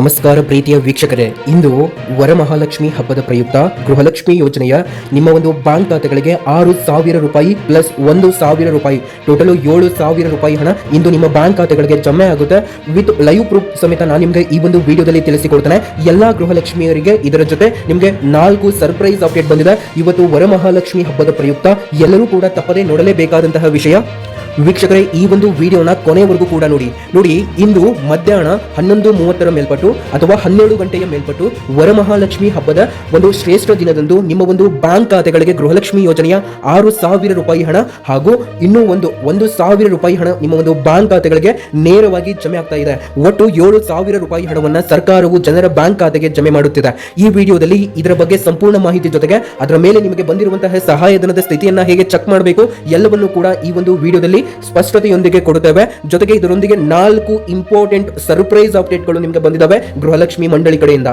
ನಮಸ್ಕಾರ ಪ್ರೀತಿಯ ವೀಕ್ಷಕರೇ, ಇಂದು ವರಮಹಾಲಕ್ಷ್ಮಿ ಹಬ್ಬದ ಪ್ರಯುಕ್ತ ಗೃಹಲಕ್ಷ್ಮಿ ಯೋಜನೆಯ ನಿಮ್ಮ ಒಂದು ಬ್ಯಾಂಕ್ ಖಾತೆಗಳಿಗೆ ಆರು ಸಾವಿರ ರೂಪಾಯಿ ಪ್ಲಸ್ ಒಂದು ಸಾವಿರ ರೂಪಾಯಿ, ಟೋಟಲ್ ಏಳು ಸಾವಿರ ರೂಪಾಯಿ ಹಣ ಇಂದು ನಿಮ್ಮ ಬ್ಯಾಂಕ್ ಖಾತೆಗಳಿಗೆ ಜಮೆ ಆಗುತ್ತೆ. ವಿತ್ ಲೈವ್ ಪ್ರೂಫ್ ಸಮೇತ ನಾನು ನಿಮಗೆ ಈ ಒಂದು ವಿಡಿಯೋದಲ್ಲಿ ತಿಳಿಸಿಕೊಡ್ತೇನೆ. ಎಲ್ಲಾ ಗೃಹಲಕ್ಷ್ಮಿಯರಿಗೆ ಇದರ ಜೊತೆ ನಿಮಗೆ ನಾಲ್ಕು ಸರ್ಪ್ರೈಸ್ ಅಪ್ಡೇಟ್ ಬಂದಿದೆ. ಇವತ್ತು ವರಮಹಾಲಕ್ಷ್ಮಿ ಹಬ್ಬದ ಪ್ರಯುಕ್ತ ಎಲ್ಲರೂ ಕೂಡ ತಪ್ಪದೇ ನೋಡಲೇಬೇಕಾದಂತಹ ವಿಷಯ. ವೀಕ್ಷಕರೇ, ಈ ಒಂದು ವಿಡಿಯೋನ ಕೊನೆವರೆಗೂ ಕೂಡ ನೋಡಿ. ನೋಡಿ, ಇಂದು ಮಧ್ಯಾಹ್ನ ಹನ್ನೊಂದು ಮೂವತ್ತರ ಮೇಲ್ಪಟ್ಟು ಅಥವಾ ಹನ್ನೆರಡು ಗಂಟೆಯ ಮೇಲ್ಪಟ್ಟು ವರಮಹಾಲಕ್ಷ್ಮಿ ಹಬ್ಬದ ಒಂದು ಶ್ರೇಷ್ಠ ದಿನದಂದು ನಿಮ್ಮ ಒಂದು ಬ್ಯಾಂಕ್ ಖಾತೆಗಳಿಗೆ ಗೃಹಲಕ್ಷ್ಮಿ ಯೋಜನೆಯ ಆರು ಸಾವಿರ ರೂಪಾಯಿ ಹಣ ಹಾಗೂ ಇನ್ನೂ ಒಂದು ಒಂದು ಸಾವಿರ ರೂಪಾಯಿ ಹಣ ನಿಮ್ಮ ಒಂದು ಬ್ಯಾಂಕ್ ಖಾತೆಗಳಿಗೆ ನೇರವಾಗಿ ಜಮೆ ಆಗ್ತಾ ಇದೆ. ಒಟ್ಟು ಏಳು ಸಾವಿರ ರೂಪಾಯಿ ಹಣವನ್ನು ಸರ್ಕಾರವು ಜನರ ಬ್ಯಾಂಕ್ ಖಾತೆಗೆ ಜಮೆ ಮಾಡುತ್ತಿದೆ. ಈ ವಿಡಿಯೋದಲ್ಲಿ ಇದರ ಬಗ್ಗೆ ಸಂಪೂರ್ಣ ಮಾಹಿತಿ ಜೊತೆಗೆ ಅದರ ಮೇಲೆ ನಿಮಗೆ ಬಂದಿರುವಂತಹ ಸಹಾಯಧನದ ಸ್ಥಿತಿಯನ್ನು ಹೇಗೆ ಚೆಕ್ ಮಾಡಬೇಕು ಎಲ್ಲವನ್ನು ಕೂಡ ಈ ಒಂದು ವಿಡಿಯೋದಲ್ಲಿ ಸ್ಪಷ್ಟತೆಯೊಂದಿಗೆ ಕೊಡುತ್ತೇವೆ. ಜೊತೆಗೆ ಇದರೊಂದಿಗೆ ನಾಲ್ಕು ಇಂಪಾರ್ಟೆಂಟ್ ಸರ್ಪ್ರೈಸ್ ಅಪ್ಡೇಟ್ಗಳು ನಿಮಗೆ ಬಂದಿದ್ದಾವೆ ಗೃಹಲಕ್ಷ್ಮಿ ಮಂಡಳಿ ಕಡೆಯಿಂದ.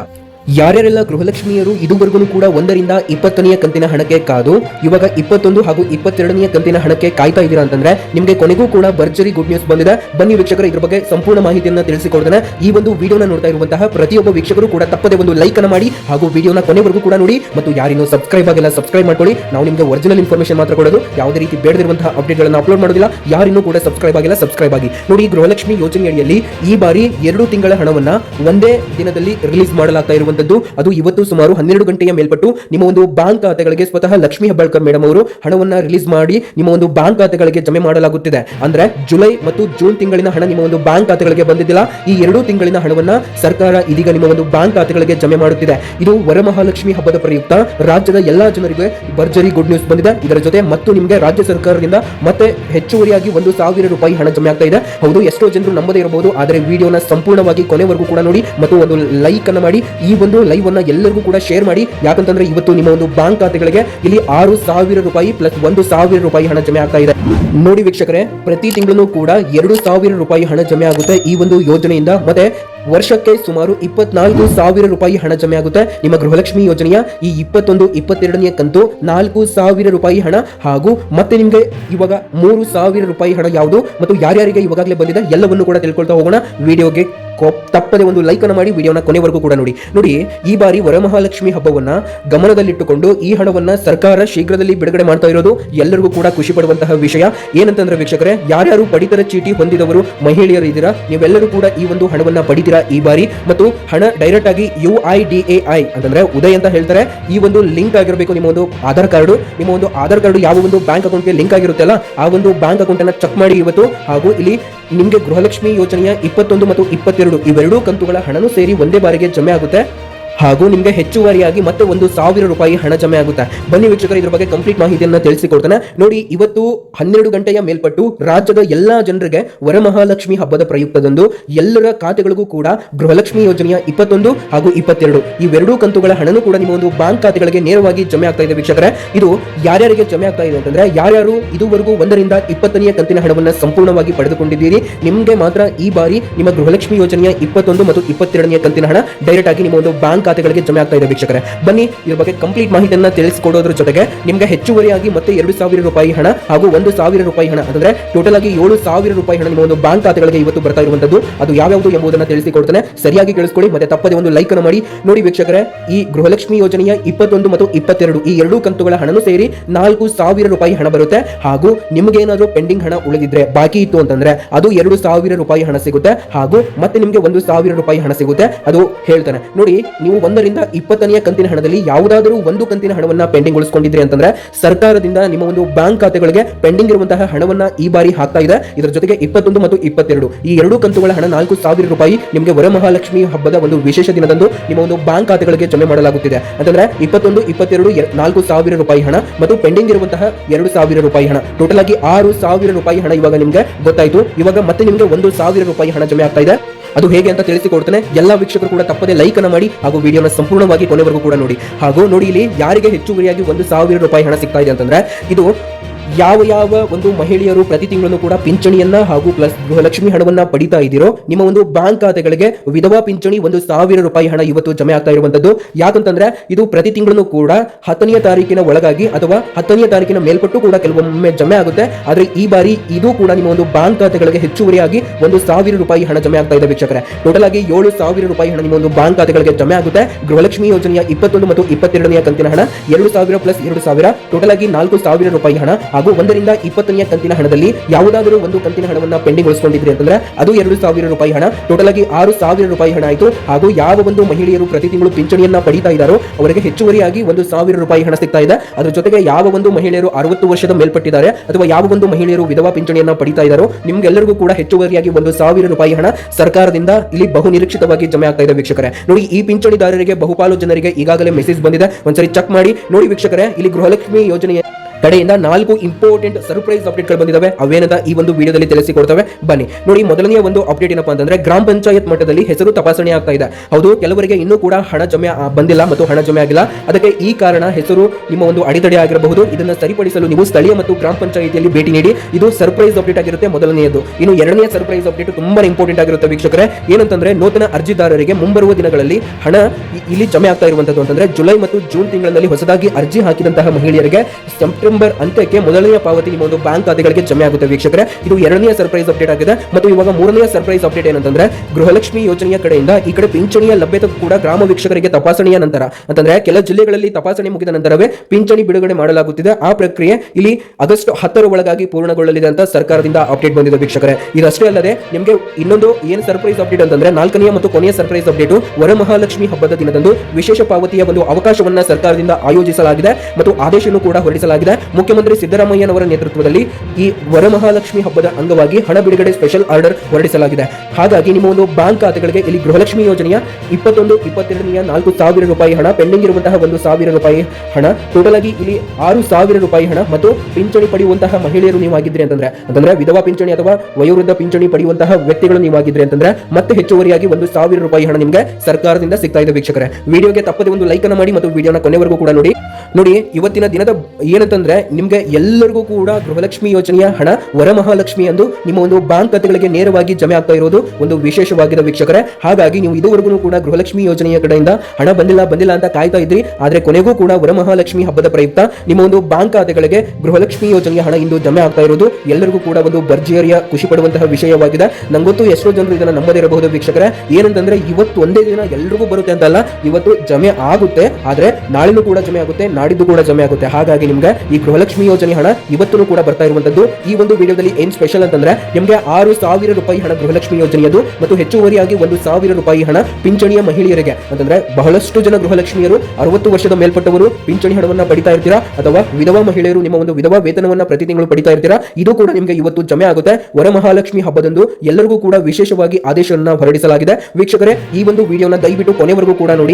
ಯಾರ್ಯಾರೆಲ್ಲ ಗೃಹಲಕ್ಷ್ಮಿಯರು ಇದುವರೆಗೂ ಕೂಡ ಒಂದರಿಂದ ಇಪ್ಪತ್ತನೆಯ ಕಂತಿನ ಹಣಕ್ಕೆ ಕಾದು, ಇವಾಗ ಇಪ್ಪತ್ತೊಂದು ಹಾಗೂ ಇಪ್ಪತ್ತೆರಡನೆಯ ಕಂತಿನ ಹಣಕ್ಕೆ ಕಾಯ್ತಾ ಇದ್ದೀರಾ ಅಂತಂದ್ರೆ ನಿಮಗೆ ಕೊನೆಗೂ ಕೂಡ ಭರ್ಜರಿ ಗುಡ್ ನ್ಯೂಸ್ ಬಂದಿದೆ. ಬನ್ನಿ ವೀಕ್ಷಕರು, ಇದ್ರ ಬಗ್ಗೆ ಸಂಪೂರ್ಣ ಮಾಹಿತಿಯನ್ನು ತಿಳಿಸಿಕೊಡ್ತಾನೆ. ಈ ಒಂದು ವಿಡಿಯೋನ ನೋಡ್ತಾ ಇರುವಂತಹ ಪ್ರತಿಯೊಬ್ಬ ವೀಕ್ಷಕರು ಕೂಡ ತಪ್ಪದೆ ಒಂದು ಲೈಕ್ ಅನ್ನು ಮಾಡಿ ಹಾಗೂ ವಿಡಿಯೋನ ಕೊನೆವರೆಗೂ ಕೂಡ ನೋಡಿ ಮತ್ತು ಯಾರಿನ್ನೂ ಸಬ್ಸ್ಕ್ರೈಬ್ ಆಗಿಲ್ಲ ಸಬ್ಸ್ಕ್ರೈಬ್ ಮಾಡ್ಕೊಳ್ಳಿ. ನಾವು ನಿಮಗೆ ಒರಿಜಿನಲ್ ಇನ್ಫಾರ್ಮೇಷನ್ ಮಾತ್ರ ಕೊಡೋದು. ಯಾವುದೇ ರೀತಿ ಬೇಡದಿರುವಂತಹ ಅಪ್ಡೇಟ್ಗಳನ್ನು ಅಪ್ಲೋಡ್ ಮಾಡೋದಿಲ್ಲ. ಯಾರಿನ್ನೂ ಕೂಡ ಸಬ್ಸ್ಕ್ರೈಬ್ ಆಗಿಲ್ಲ ಸಬ್ಸ್ಕ್ರೈಬ್ ಆಗಿ. ನೋಡಿ, ಗೃಹಲಕ್ಷ್ಮಿ ಯೋಜನೆಯಡಿಯಲ್ಲಿ ಈ ಬಾರಿ ಎರಡು ತಿಂಗಳ ಹಣವನ್ನ ಒಂದೇ ದಿನದಲ್ಲಿ ರಿಲೀಸ್ ಮಾಡಲಾಗ್ತಾ ಅದು ಇವತ್ತು ಸುಮಾರು ಹನ್ನೆರಡು ಗಂಟೆಯ ಮೇಲ್ಪಟ್ಟು ನಿಮ್ಮ ಒಂದು ಬ್ಯಾಂಕ್ ಖಾತೆಗಳಿಗೆ ಸ್ವತಃ ಲಕ್ಷ್ಮಿ ಹೆಬ್ಬಾಳ್ಕರ್ ಮೇಡಮ್ ಅವರು ಹಣವನ್ನ ರಿಲೀಸ್ ಮಾಡಿ ನಿಮ್ಮ ಒಂದು ಬ್ಯಾಂಕ್ ಖಾತೆಗಳಿಗೆ ಜಮೆ ಮಾಡಲಾಗುತ್ತಿದೆ. ಅಂದ್ರೆ ಜುಲೈ ಮತ್ತು ಜೂನ್ ತಿಂಗಳಿನ ಹಣ ನಿಮ್ಮ ಒಂದು ಬ್ಯಾಂಕ್ ಖಾತೆಗಳಿಗೆ ಬಂದಿದ್ದಿಲ್ಲ. ಈ ಎರಡು ತಿಂಗಳಿನ ಹಣವನ್ನ ಸರ್ಕಾರ ಇದೀಗ ನಿಮ್ಮ ಒಂದು ಬ್ಯಾಂಕ್ ಖಾತೆಗಳಿಗೆ ಜಮೆ ಮಾಡುತ್ತಿದೆ. ಇದು ವರಮಹಾಲಕ್ಷ್ಮಿ ಹಬ್ಬದ ಪ್ರಯುಕ್ತ. ರಾಜ್ಯದ ಎಲ್ಲಾ ಜನರಿಗೆ ಭರ್ಜರಿ ಗುಡ್ ನ್ಯೂಸ್ ಬಂದಿದೆ. ಇದರ ಜೊತೆ ಮತ್ತು ನಿಮಗೆ ರಾಜ್ಯ ಸರ್ಕಾರದಿಂದ ಮತ್ತೆ ಹೆಚ್ಚುವರಿಯಾಗಿ ಒಂದು ಸಾವಿರ ರೂಪಾಯಿ ಹಣ ಜಮೆ ಆಗ್ತಾ ಇದೆ. ಹೌದು, ಎಷ್ಟೋ ಜನರು ನಂಬದೇ ಇರಬಹುದು, ಆದರೆ ವಿಡಿಯೋನ ಸಂಪೂರ್ಣವಾಗಿ ಕೊನೆವರೆಗೂ ಕೂಡ ನೋಡಿ ಮತ್ತು ಒಂದು ಲೈಕ್ ಅನ್ನು ಮಾಡಿ. ಈ ಒಂದು ಲೈವ್ ಅನ್ನ ಎಲ್ಲರಿಗೂ ಕೂಡ ಶೇರ್ ಮಾಡಿ. ಯಾಕಂತಂದ್ರೆ ಇವತ್ತು ನಿಮ್ಮ ಒಂದು ಬ್ಯಾಂಕ್ ಖಾತೆಗಳಿಗೆ ಇಲ್ಲಿ ಆರು ಸಾವಿರ ರೂಪಾಯಿ ಪ್ಲಸ್ ಒಂದು ಸಾವಿರ ರೂಪಾಯಿ ಹಣ ಜಮೆ ಆಗ್ತಾ ಇದೆ. ನೋಡಿ ವೀಕ್ಷಕರೇ, ಪ್ರತಿ ತಿಂಗಳು ಕೂಡ ಎರಡು ಸಾವಿರ ರೂಪಾಯಿ ಹಣ ಜಮೆ ಆಗುತ್ತೆ ಈ ಒಂದು ಯೋಜನೆಯಿಂದ. ಮತ್ತೆ ವರ್ಷಕ್ಕೆ ಸುಮಾರು ಇಪ್ಪತ್ನಾಲ್ಕು ಸಾವಿರ ರೂಪಾಯಿ ಹಣ ಜಮೆ ಆಗುತ್ತೆ ನಿಮ್ಮ ಗೃಹಲಕ್ಷ್ಮಿ ಯೋಜನೆಯ ಈ ಇಪ್ಪತ್ತೊಂದು ಇಪ್ಪತ್ತೆರಡನೇ ಕಂತು ನಾಲ್ಕು ಸಾವಿರ ರೂಪಾಯಿ ಹಣ ಹಾಗೂ ಮತ್ತೆ ನಿಮಗೆ ಇವಾಗ ಮೂರು ಸಾವಿರ ರೂಪಾಯಿ ಹಣ ಯಾವುದು ಮತ್ತು ಯಾರ್ಯಾರಿಗೆ ಇವಾಗಲೇ ಬಂದಿದೆ ಎಲ್ಲವನ್ನು ಕೂಡ ತಿಳ್ಕೊಳ್ತಾ ಹೋಗೋಣ. ವಿಡಿಯೋಗೆ ತಪ್ಪದೆ ಒಂದು ಲೈಕ್ ಅನ್ನು ಮಾಡಿ ವಿಡಿಯೋನ ಕೊನೆವರೆಗೂ ಕೂಡ ನೋಡಿ. ನೋಡಿ, ಈ ಬಾರಿ ವರಮಹಾಲಕ್ಷ್ಮಿ ಹಬ್ಬವನ್ನ ಗಮನದಲ್ಲಿಟ್ಟುಕೊಂಡು ಈ ಹಣವನ್ನ ಸರ್ಕಾರ ಶೀಘ್ರದಲ್ಲಿ ಬಿಡುಗಡೆ ಮಾಡ್ತಾ ಇರೋದು ಎಲ್ಲರಿಗೂ ಕೂಡ ಖುಷಿ ಪಡುವಂತಹ ವಿಷಯ. ಏನಂತಂದ್ರೆ ವೀಕ್ಷಕರೇ, ಯಾರ್ಯಾರು ಪಡಿತರ ಚೀಟಿ ಹೊಂದಿದವರು, ಮಹಿಳೆಯರು ಇದ್ದೀರಾ, ನೀವೆಲ್ಲರೂ ಕೂಡ ಈ ಒಂದು ಹಣವನ್ನ ಪಡಿತೀರಾ ಈ ಬಾರಿ? ಮತ್ತು ಹಣ ಡೈರೆಕ್ಟ್ ಆಗಿ U I D A I ಅಂತಂದ್ರೆ ಉದಯ್ ಅಂತ ಹೇಳ್ತಾರೆ. ಈ ಒಂದು ಲಿಂಕ್ ಆಗಿರಬೇಕು ನಿಮ್ಮ ಒಂದು ಆಧಾರ್ ಕಾರ್ಡ್. ನಿಮ್ಮ ಒಂದು ಆಧಾರ್ ಕಾರ್ಡ್ ಯಾವ ಒಂದು ಬ್ಯಾಂಕ್ ಅಕೌಂಟ್ಗೆ ಲಿಂಕ್ ಆಗಿರುತ್ತಲ್ಲ, ಆ ಒಂದು ಬ್ಯಾಂಕ್ ಅಕೌಂಟ್ ಅನ್ನ ಚೆಕ್ ಮಾಡಿ ಇವತ್ತು. ಹಾಗೂ ಇಲ್ಲಿ ನಿಮಗೆ ಗೃಹಲಕ್ಷ್ಮಿ ಯೋಜನೆಯ ಇಪ್ಪತ್ತೊಂದು ಮತ್ತು ಇಪ್ಪತ್ತೆರಡು ಇವೆರಡೂ ಕಂತುಗಳ ಹಣನೂ ಸೇರಿ ಒಂದೇ ಬಾರಿಗೆ ಜಮೆ ಆಗುತ್ತೆ. ಹಾಗೂ ನಿಮಗೆ ಹೆಚ್ಚುವರಿಯಾಗಿ ಮತ್ತೆ ಒಂದು ಸಾವಿರ ರೂಪಾಯಿ ಹಣ ಜಮೆ ಆಗುತ್ತೆ. ಬನ್ನಿ ವೀಕ್ಷಕರು, ಇದ್ರ ಬಗ್ಗೆ ಕಂಪ್ಲೀಟ್ ಮಾಹಿತಿಯನ್ನು ತಿಳಿಸಿಕೊಡ್ತಾನೆ. ನೋಡಿ, ಇವತ್ತು ಹನ್ನೆರಡು ಗಂಟೆಯ ಮೇಲ್ಪಟ್ಟು ರಾಜ್ಯದ ಎಲ್ಲಾ ಜನರಿಗೆ ವರಮಹಾಲಕ್ಷ್ಮಿ ಹಬ್ಬದ ಪ್ರಯುಕ್ತದಂದು, ಎಲ್ಲರ ಖಾತೆಗಳಿಗೂ ಕೂಡ ಗೃಹಲಕ್ಷ್ಮಿ ಯೋಜನೆಯ ಇಪ್ಪತ್ತೊಂದು ಹಾಗೂ ಇಪ್ಪತ್ತೆರಡು. ಇವೆರಡೂ ಕಂತುಗಳ ಹಣನೂ ಕೂಡ ನಿಮ್ಮ ಒಂದು ಬ್ಯಾಂಕ್ ಖಾತೆಗಳಿಗೆ ನೇರವಾಗಿ ಜಮೆ ಆಗ್ತಾ ಇದೆ ವೀಕ್ಷಕರೇ. ಇದು ಯಾರ್ಯಾರಿಗೆ ಜಮೆ ಆಗ್ತಾ ಇದೆ ಅಂತಂದ್ರೆ, ಯಾರ್ಯಾರು ಇದುವರೆಗೂ ಒಂದರಿಂದ ಇಪ್ಪತ್ತನೆಯ ಕಂತಿನ ಹಣವನ್ನು ಸಂಪೂರ್ಣವಾಗಿ ಪಡೆದುಕೊಂಡಿದ್ದೀರಿ, ನಿಮಗೆ ಮಾತ್ರ ಈ ಬಾರಿ ನಿಮ್ಮ ಗೃಹಲಕ್ಷ್ಮಿ ಯೋಜನೆಯ ಇಪ್ಪತ್ತೊಂದು ಮತ್ತು ಇಪ್ಪತ್ತೆರಡನೆಯ ಕಂತಿನ ಹಣ ಡೈರೆಕ್ಟ್ ಆಗಿ ನಿಮ್ಮ ಒಂದು ಬ್ಯಾಂಕ್ ಖಾತೆಗಳಿಗೆ ಜಮೆ ಆಗ್ತಾ ಇದೆ ವೀಕ್ಷಕರೇ. ಬನ್ನಿ ಇದ್ರ ಬಗ್ಗೆ ಕಂಪ್ಲೀಟ್ ಮಾಹಿತಿಯನ್ನ ತಿಳಿಸಿಕೊಡೋದ್ರ ಜೊತೆಗೆ ನಿಮಗೆ ಹೆಚ್ಚುವರಿಯಾಗಿ ಮತ್ತೆ ಎರಡು ಸಾವಿರ ರೂಪಾಯಿ ಹಣ ಹಾಗೂ ಒಂದು ಸಾವಿರ ರೂಪಾಯಿ ಹಣ, ಅಂದ್ರೆ ಟೋಟಲ್ ಆಗಿ ಏಳು ಸಾವಿರ ರೂಪಾಯಿ ಹಣ ನಿಮ್ಮ ಒಂದು ಬ್ಯಾಂಕ್ ಖಾತೆಗಳಿಗೆ ಇವತ್ತು ಬರ್ತಾ ಇರುವಂತದ್ದು ಅದು ಯಾವ್ಯಾವುದು ಎಂಬುದನ್ನು ತಿಳಿಸಿಕೊಡ್ತಾನೆ. ಸರಿಯಾಗಿ ಕೇಳಿಸ್ಕೊಳ್ಳಿ, ಮತ್ತೆ ತಪ್ಪದೆ ಒಂದು ಲೈಕ್ ಅನ್ನು ಮಾಡಿ. ನೋಡಿ ವೀಕ್ಷಕರೇ, ಈ ಗೃಹಲಕ್ಷ್ಮಿ ಯೋಜನೆಯ ಇಪ್ಪತ್ತೊಂದು ಮತ್ತು ಇಪ್ಪತ್ತೆರಡು ಈ ಎರಡೂ ಕಂತುಗಳ ಹಣನು ಸೇರಿ ನಾಲ್ಕು ಸಾವಿರ ರೂಪಾಯಿ ಹಣ ಬರುತ್ತೆ. ಹಾಗೂ ನಿಮಗೆ ಏನಾದರೂ ಪೆಂಡಿಂಗ್ ಹಣ ಉಳಿದಿದ್ರೆ, ಬಾಕಿ ಇತ್ತು ಅಂತಂದ್ರೆ ಅದು ಎರಡು ಸಾವಿರ ರೂಪಾಯಿ ಹಣ ಸಿಗುತ್ತೆ. ಹಾಗೂ ಮತ್ತೆ ನಿಮಗೆ ಒಂದು ಸಾವಿರ ರೂಪಾಯಿ ಹಣ ಸಿಗುತ್ತೆ. ಅದು ಹೇಳ್ತಾನೆ. ನೋಡಿ, ನೀವು ಒಂದರಿಂದ ಇಪ್ಪತ್ತನೆಯ ಕಂತಿನ ಹಣದಲ್ಲಿ ಯಾವುದಾದರೂ ಒಂದು ಕಂತಿನ ಹಣವನ್ನ ಪೆಂಡಿಂಗ್ ಉಳಿಸಿಕೊಂಡಿದ್ರಿ ಅಂತಂದ್ರೆ ಸರ್ಕಾರದಿಂದ ನಿಮ್ಮ ಒಂದು ಬ್ಯಾಂಕ್ ಖಾತೆಗಳಿಗೆ ಪೆಂಡಿಂಗ್ ಇರುವಂತಹ ಹಣವನ್ನ ಈ ಬಾರಿ ಹಾಕ್ತಾ ಇದೆ. ಇದರ ಜೊತೆಗೆ ಇಪ್ಪತ್ತೊಂದು ಮತ್ತು ಇಪ್ಪತ್ತೆರಡು. ಈ ಎರಡು ಕಂತುಗಳ ಹಣ ನಾಲ್ಕು ಸಾವಿರ ರೂಪಾಯಿ ನಿಮಗೆ ವರಮಹಾಲಕ್ಷ್ಮಿ ಹಬ್ಬದ ಒಂದು ವಿಶೇಷ ದಿನದಂದು ನಿಮ್ಮ ಒಂದು ಬ್ಯಾಂಕ್ ಖಾತೆಗಳಿಗೆ ಜಮೆ ಮಾಡಲಾಗುತ್ತಿದೆ. ಅಂತಂದ್ರೆ ಇಪ್ಪತ್ತೊಂದು, ಇಪ್ಪತ್ತೆರಡು ನಾಲ್ಕು ಸಾವಿರ ರೂಪಾಯಿ ಹಣ ಮತ್ತು ಪೆಂಡಿಂಗ್ ಇರುವಂತಹ ಎರಡು ಸಾವಿರ ರೂಪಾಯಿ ಹಣ. ಟೋಟಲ್ ಆಗಿ ಆರು ಸಾವಿರ ರೂಪಾಯಿ ಹಣ ಇವಾಗ ನಿಮಗೆ ಗೊತ್ತಾಯಿತು. ಇವಾಗ ಮತ್ತೆ ನಿಮಗೆ ಒಂದು ಸಾವಿರ ರೂಪಾಯಿ ಹಣ ಜಮೆ ಆಗ್ತಾ ಇದೆ. ಅದು ಹೇಗೆ ಅಂತ ತಿಳಿಸಿಕೊಡ್ತೇನೆ. ಎಲ್ಲ ವೀಕ್ಷಕರು ಕೂಡ ತಪ್ಪದೆ ಲೈಕ್ ಅನ್ನ ಮಾಡಿ ಹಾಗೂ ವಿಡಿಯೋನ ಸಂಪೂರ್ಣವಾಗಿ ಕೊನೆವರೆಗೂ ಕೂಡ ನೋಡಿ. ಹಾಗೂ ನೋಡಿ ಇಲ್ಲಿ ಯಾರಿಗೆ ಹೆಚ್ಚುವರಿಯಾಗಿ ಒಂದು ಸಾವಿರ ರೂಪಾಯಿ ಹಣ ಸಿಗ್ತಾ ಇದೆ ಅಂತಂದ್ರೆ, ಇದು ಯಾವ ಯಾವ ಒಂದು ಮಹಿಳೆಯರು ಪ್ರತಿ ತಿಂಗಳನ್ನು ಕೂಡ ಪಿಂಚಣಿಯನ್ನ ಹಾಗೂ ಪ್ಲಸ್ ಗೃಹಲಕ್ಷ್ಮಿ ಹಣವನ್ನ ಪಡಿತಾ ಇದ್ದೀರೋ, ನಿಮ್ಮ ಒಂದು ಬ್ಯಾಂಕ್ ಖಾತೆಗಳಿಗೆ ವಿಧವಾ ಪಿಂಚಣಿ ಒಂದು ಸಾವಿರ ರೂಪಾಯಿ ಹಣ ಇವತ್ತು ಜಮೆ ಆಗ್ತಾ ಇರುವಂತದ್ದು. ಯಾಕಂತಂದ್ರೆ ಇದು ಪ್ರತಿ ತಿಂಗಳನ್ನು ಕೂಡ ಹತ್ತನೆಯ ತಾರೀಕಿನ ಒಳಗಾಗಿ ಅಥವಾ ಹತ್ತನೆಯ ತಾರೀಕಿನ ಮೇಲ್ಪಟ್ಟು ಕೂಡ ಕೆಲವೊಮ್ಮೆ ಜಮೆ ಆಗುತ್ತೆ. ಆದ್ರೆ ಈ ಬಾರಿ ಇದು ಕೂಡ ನಿಮ್ಮ ಒಂದು ಬ್ಯಾಂಕ್ ಖಾತೆಗಳಿಗೆ ಹೆಚ್ಚುವರಿಯಾಗಿ ಒಂದು ಸಾವಿರ ರೂಪಾಯಿ ಹಣ ಜಮೆ ಆಗ್ತಾ ಇದೆ ವೀಕ್ಷಕರೇ. ಟೋಟಲ್ ಆಗಿ ಏಳು ಸಾವಿರ ರೂಪಾಯಿ ಹಣ ನಿಮ್ಮ ಒಂದು ಬ್ಯಾಂಕ್ ಖಾತೆಗಳಿಗೆ ಜಮೆ ಆಗುತ್ತೆ. ಗೃಹಲಕ್ಷ್ಮಿ ಯೋಜನೆಯ ಇಪ್ಪತ್ತೊಂದು ಮತ್ತು ಇಪ್ಪತ್ತೆರಡನೆಯ ಕಂತಿನ ಹಣ ಎರಡು ಸಾವಿರ ಪ್ಲಸ್ ಎರಡು ಸಾವಿರ. ಟೋಟಲ್ ಆಗಿ ನಾಲ್ಕು ಸಾವಿರ ರೂಪಾಯಿ ಹಣ. ಹಾಗೂ ಒಂದರಿಂದ ಇಪ್ಪತ್ತನೆಯ ಕಂತಿನ ಹಣದಲ್ಲಿ ಯಾವುದಾದರೂ ಒಂದು ಕಂತಿನ ಹಣವನ್ನು ಪೆಂಡಿಂಗ್ ಉಳಿಸಿಕೊಂಡಿದ್ರಿ ಅಂತಂದ್ರೆ ಅದು ಎರಡು ಸಾವಿರ ರೂಪಾಯಿ ಹಣ. ಟೋಟಲ್ ಆಗಿ ಆರು ಸಾವಿರ ರೂಪಾಯಿ ಹಣ ಆಯಿತು. ಹಾಗೂ ಯಾವ ಒಂದು ಮಹಿಳೆಯರು ಪ್ರತಿ ತಿಂಗಳು ಪಿಂಚಣಿಯನ್ನ ಪಡಿತಾ ಇದ್ದಾರೋ ಅವರಿಗೆ ಹೆಚ್ಚುವರಿಯಾಗಿ ಒಂದು ಸಾವಿರ ರೂಪಾಯಿ ಹಣ ಸಿಗ್ತಾ ಇದೆ. ಅದರ ಜೊತೆಗೆ ಯಾವ ಒಂದು ಮಹಿಳೆಯರು ಅರವತ್ತು ವರ್ಷದ ಮೇಲ್ಪಟ್ಟಿದ್ದಾರೆ ಅಥವಾ ಯಾವ ಒಂದು ಮಹಿಳೆಯರು ವಿಧವಾ ಪಿಂಚಣಿಯನ್ನ ಪಡಿತಾ ಇದ್ದಾರೋ ನಿಮ್ಗೆಲ್ಲರಿಗೂ ಕೂಡ ಹೆಚ್ಚುವರಿಯಾಗಿ ಒಂದು ಸಾವಿರ ರೂಪಾಯಿ ಹಣ ಸರ್ಕಾರದಿಂದ ಇಲ್ಲಿ ಬಹು ನಿರೀಕ್ಷಿತವಾಗಿ ಜಮೆ ಆಗ್ತಾ ಇದೆ ವೀಕ್ಷಕರೇ. ನೋಡಿ, ಈ ಪಿಂಚಣಿದಾರರಿಗೆ ಬಹುಪಾಲು ಜನರಿಗೆ ಈಗಾಗಲೇ ಮೆಸೇಜ್ ಬಂದಿದೆ. ಒಂದ್ಸರಿ ಚೆಕ್ ಮಾಡಿ. ನೋಡಿ ವೀಕ್ಷಕರೇ, ಇಲ್ಲಿ ಗೃಹಲಕ್ಷ್ಮಿ ಯೋಜನೆಯ ಕಡೆಯಿಂದ ನಾಲ್ಕು ಇಂಪಾರ್ಟೆಂಟ್ ಸರ್ಪ್ರೈಸ್ ಅಪ್ಡೇಟ್ಗಳು ಬಂದಿದ್ದಾವೆ ಅವೇನಂತ ಈ ಒಂದು ವಿಡಿಯೋದಲ್ಲಿ ತಿಳಿಸಿಕೊಡ್ತವೆ. ಬನ್ನಿ, ನೋಡಿ ಮೊದಲನೆಯ ಒಂದು ಅಪ್ಡೇಟ್ ಏನಪ್ಪಾ ಅಂತಂದ್ರೆ ಗ್ರಾಮ ಪಂಚಾಯತ್ ಮಟ್ಟದಲ್ಲಿ ಹೆಸರು ತಪಾಸಣೆ ಆಗ್ತಾ ಇದೆ. ಹೌದು, ಕೆಲವರಿಗೆ ಇನ್ನೂ ಕೂಡ ಹಣ ಜಮೆ ಬಂದಿಲ್ಲ ಮತ್ತು ಹಣ ಜಮೆ ಆಗಿಲ್ಲ. ಅದಕ್ಕೆ ಈ ಕಾರಣ ಹೆಸರು ನಿಮ್ಮ ಒಂದು ಅಡೆತಡೆ ಆಗಿರಬಹುದು. ಇದನ್ನ ಸರಿಪಡಿಸಲು ನೀವು ಸ್ಥಳೀಯ ಮತ್ತು ಗ್ರಾಮ ಪಂಚಾಯಿತಿಯಲ್ಲಿ ಭೇಟಿ ನೀಡಿ. ಇದು ಸರ್ಪ್ರೈಸ್ ಅಪ್ಡೇಟ್ ಆಗಿರುತ್ತೆ ಮೊದಲನೆಯದು ಇನ್ನು ಎರಡನೇ ಸರ್ಪ್ರೈಸ್ ಅಪ್ಡೇಟ್ ತುಂಬಾ ಇಂಪಾರ್ಟೆಂಟ್ ಆಗಿರುತ್ತೆ ವೀಕ್ಷಕರೇ. ಏನಂತಂದ್ರೆ ನೂತನ ಅರ್ಜಿದಾರರಿಗೆ ಮುಂಬರುವ ದಿನಗಳಲ್ಲಿ ಹಣ ಇಲ್ಲಿ ಜಮೆ ಆಗ್ತಾ ಇರುವಂತದ್ದು ಅಂತಂದ್ರೆ ಜುಲೈ ಮತ್ತು ಜೂನ್ ತಿಂಗಳಲ್ಲಿ ಹೊಸದಾಗಿ ಅರ್ಜಿ ಹಾಕಿದಂತಹ ಮಹಿಳೆಯರಿಗೆ ಸೆಪ್ಟೆಂಬರ್ ಅಂತ್ಯಕ್ಕೆ ಮೊದಲನೆಯ ಪಾವತಿ ಈ ಒಂದು ಬ್ಯಾಂಕ್ ಖಾತೆಗಳಿಗೆ ಜಮೆ ಆಗುತ್ತೆ ವೀಕ್ಷಕರ. ಇದು ಎರಡನೇ ಸರ್ಪ್ರೈಸ್ ಅಪ್ಡೇಟ್ ಆಗಿದೆ. ಮತ್ತು ಇವಾಗ ಮೂರನೇ ಸರ್ಪ್ರೈಸ್ ಅಪ್ಡೇಟ್ ಏನಂತಂದ್ರೆ, ಗೃಹಲಕ್ಷ್ಮಿ ಯೋಜನೆಯ ಕಡೆಯಿಂದ ಈ ಕಡೆ ಪಿಂಚಣಿಯ ಲಭ್ಯತೆ ಕೂಡ ಗ್ರಾಮ ವೀಕ್ಷಕರಿಗೆ ತಪಾಸಣೆಯ ನಂತರ, ಅಂತಂದ್ರೆ ಕೆಲ ಜಿಲ್ಲೆಗಳಲ್ಲಿ ತಪಾಸಣೆ ಮುಗಿದ ನಂತರವೇ ಪಿಂಚಣಿ ಬಿಡುಗಡೆ ಮಾಡಲಾಗುತ್ತಿದೆ. ಆ ಪ್ರಕ್ರಿಯೆ ಇಲ್ಲಿ ಆಗಸ್ಟ್ ಹತ್ತರ ಒಳಗಾಗಿ ಪೂರ್ಣಗೊಳ್ಳಲಿದೆ ಅಂತ ಸರ್ಕಾರದಿಂದ ಅಪ್ಡೇಟ್ ಬಂದಿದೆ ವೀಕ್ಷಕರೇ. ಇದಷ್ಟೇ ಅಲ್ಲದೆ ನಿಮಗೆ ಇನ್ನೊಂದು ಏನು ಸರ್ಪ್ರೈಸ್ ಅಪ್ಡೇಟ್ ಅಂತಂದ್ರೆ, ನಾಲ್ಕನೆಯ ಮತ್ತು ಕೊನೆಯ ಸರ್ಪ್ರೈಸ್ ಅಪ್ಡೇಟ್ ವರಮಹಾಲಕ್ಷ್ಮಿ ಹಬ್ಬದ ದಿನದಂದು ವಿಶೇಷ ಪಾವತಿಯ ಒಂದು ಅವಕಾಶವನ್ನ ಸರ್ಕಾರದಿಂದ ಆಯೋಜಿಸಲಾಗಿದೆ ಮತ್ತು ಆದೇಶವನ್ನು ಕೂಡ ಹೊರಡಿಸಲಾಗಿದೆ. ಮುಖ್ಯಮಂತ್ರಿ ಸಿದ್ದರಾಮಯ್ಯನವರ ನೇತೃತ್ವದಲ್ಲಿ ಈ ವರಮಹಾಲಕ್ಷ್ಮಿ ಹಬ್ಬದ ಅಂಗವಾಗಿ ಹಣ ಬಿಡುಗಡೆ ಸ್ಪೆಷಲ್ ಆರ್ಡರ್ ಹೊರಡಿಸಲಾಗಿದೆ. ಹಾಗಾಗಿ ನಿಮ್ಮ ಒಂದು ಬ್ಯಾಂಕ್ ಖಾತೆಗಳಿಗೆ ಇಲ್ಲಿ ಗೃಹಲಕ್ಷ್ಮಿ ಯೋಜನೆಯ ಇಪ್ಪತ್ತೊಂದು, ಇಪ್ಪತ್ತೆರಡನೆಯ ನಾಲ್ಕು ಸಾವಿರ ರೂಪಾಯಿ ಹಣ, ಪೆಂಡಿಂಗ್ ಇರುವಂತಹ ಒಂದು ಸಾವಿರ ರೂಪಾಯಿ ಹಣ ಟೋಟಲ್ ಆಗಿ ಇಲ್ಲಿ ಆರು ಸಾವಿರ ರೂಪಾಯಿ ಹಣ ಮತ್ತು ಪಿಂಚಣಿ ಪಡೆಯುವಂತಹ ಮಹಿಳೆಯರು ನೀವಾಗಿದ್ರಿ ಅಂತಂದ್ರೆ ಅಂತಂದ್ರೆ ವಿಧವಾ ಪಿಂಚಣಿ ಅಥವಾ ವಯೋವೃದ್ಧ ಪಿಂಚಣಿ ಪಡೆಯುವಂತಹ ವ್ಯಕ್ತಿಗಳು ನೀವಾಗಿದ್ರಿ ಅಂತಂದ್ರೆ ಮತ್ತೆ ಹೆಚ್ಚುವರಿಯಾಗಿ ಒಂದು ಸಾವಿರ ರೂಪಾಯಿ ಹಣ ನಿಮಗೆ ಸರ್ಕಾರದಿಂದ ಸಿಗ್ತಾ ಇದೆ ವೀಕ್ಷಕರೇ. ವಿಡಿಯೋಗೆ ತಪ್ಪದೆ ಒಂದು ಲೈಕ್ ಅನ್ನು ಮಾಡಿ ಮತ್ತು ವಿಡಿಯೋನ ಕೊನೆವರೆಗೂ ಕೂಡ ನೋಡಿ. ನೋಡಿ, ಇವತ್ತಿನ ದಿನದ ಏನಂತಂದ್ರೆ, ನಿಮ್ಗೆ ಎಲ್ಲರಿಗೂ ಕೂಡ ಗೃಹಲಕ್ಷ್ಮಿ ಯೋಜನೆಯ ಹಣ, ವರಮಹಾಲಕ್ಷ್ಮಿ ಎಂದು ನಿಮ್ಮ ಒಂದು ಬ್ಯಾಂಕ್ ಖಾತೆಗಳಿಗೆ ನೇರವಾಗಿ ಜಮೆ ಆಗ್ತಾ ಇರೋದು ಒಂದು ವಿಶೇಷವಾಗಿದೆ ವೀಕ್ಷಕರೇ. ಹಾಗಾಗಿ ನೀವು ಇದುವರೆಗೂ ಕೂಡ ಗೃಹಲಕ್ಷ್ಮಿ ಯೋಜನೆಯ ಕಡೆಯಿಂದ ಹಣ ಬಂದಿಲ್ಲ ಬಂದಿಲ್ಲ ಅಂತ ಕಾಯ್ತಾ ಇದ್ರಿ. ಆದ್ರೆ ಕೊನೆಗೂ ಕೂಡ ವರಮಹಾಲಕ್ಷ್ಮಿ ಹಬ್ಬದ ಪ್ರಯುಕ್ತ ನಿಮ್ಮ ಒಂದು ಬ್ಯಾಂಕ್ ಖಾತೆಗಳಿಗೆ ಗೃಹಲಕ್ಷ್ಮಿ ಯೋಜನೆಯ ಹಣ ಇಂದು ಜಮೆ ಆಗ್ತಾ ಇರೋದು. ಎಲ್ಲರಿಗೂ ಕೂಡ ಒಂದು ಭರ್ಜರಿಯ ಖುಷಿ ಪಡುವಂತಹ ವಿಷಯವಾಗಿದೆ. ನಂಗೊತ್ತು ಎಷ್ಟೋ ಜನರು ಇದನ್ನ ನಂಬದಿರಬಹುದು ವೀಕ್ಷಕರೇ. ಏನಂತಂದ್ರೆ, ಇವತ್ತು ಒಂದೇ ದಿನ ಎಲ್ರಿಗೂ ಬರುತ್ತೆ ಅಂತಲ್ಲ, ಇವತ್ತು ಜಮೆ ಆಗುತ್ತೆ. ಆದ್ರೆ ನಾಳೆನೂ ಕೂಡ ಜಮೆ ಆಗುತ್ತೆ. ನಾಡಿದ್ದು ಕೂಡ ಜಮೆ ಆಗುತ್ತೆ. ಹಾಗಾಗಿ ನಿಮ್ಗೆ ಈ ಗೃಹಲಕ್ಷ್ಮಿ ಯೋಜನೆ ಹಣ ಇವತ್ತು ಕೂಡ ಬರ್ತಾ ಇರುವಂತದ್ದು. ಈ ಒಂದು ವಿಡಿಯೋದಲ್ಲಿ ಏನ್ ಸ್ಪೆಷಲ್ ಅಂತಂದ್ರೆ, ನಿಮ್ಗೆ ಆರು ಸಾವಿರ ರೂಪಾಯಿ ಹಣ ಗೃಹಲಕ್ಷ್ಮಿ ಯೋಜನೆಯದು ಮತ್ತು ಹೆಚ್ಚುವರಿಯಾಗಿ ಒಂದು ಸಾವಿರ ರೂಪಾಯಿ ಹಣ ಪಿಂಚಣಿಯ ಮಹಿಳೆಯರಿಗೆ. ಅಂತಂದ್ರೆ, ಬಹಳಷ್ಟು ಜನ ಗೃಹಲಕ್ಷ್ಮಿಯರು ಅರವತ್ತು ವರ್ಷದ ಮೇಲ್ಪಟ್ಟವರು ಪಿಂಚಣಿ ಹಣವನ್ನ ಪಡಿತಾ ಇರ್ತೀರಾ? ಅಥವಾ ವಿಧವಾ ಮಹಿಳೆಯರು ನಿಮ್ಮ ಒಂದು ವಿಧವಾ ವೇತನವನ್ನ ಪ್ರತಿ ತಿಂಗಳು ಪಡಿತಾ ಇರ್ತೀರಾ? ಇದು ಕೂಡ ನಿಮ್ಗೆ ಇವತ್ತು ಜಮೆ ಆಗುತ್ತೆ. ವರಮಹಾಲಕ್ಷ್ಮಿ ಹಬ್ಬದಂದು ಎಲ್ಲರಿಗೂ ಕೂಡ ವಿಶೇಷವಾಗಿ ಆದೇಶವನ್ನು ಹೊರಡಿಸಲಾಗಿದೆ. ವೀಕ್ಷಕರೇ, ಈ ಒಂದು ವಿಡಿಯೋನ ದಯವಿಟ್ಟು ಕೊನೆವರೆಗೂ ಕೂಡ ನೋಡಿ.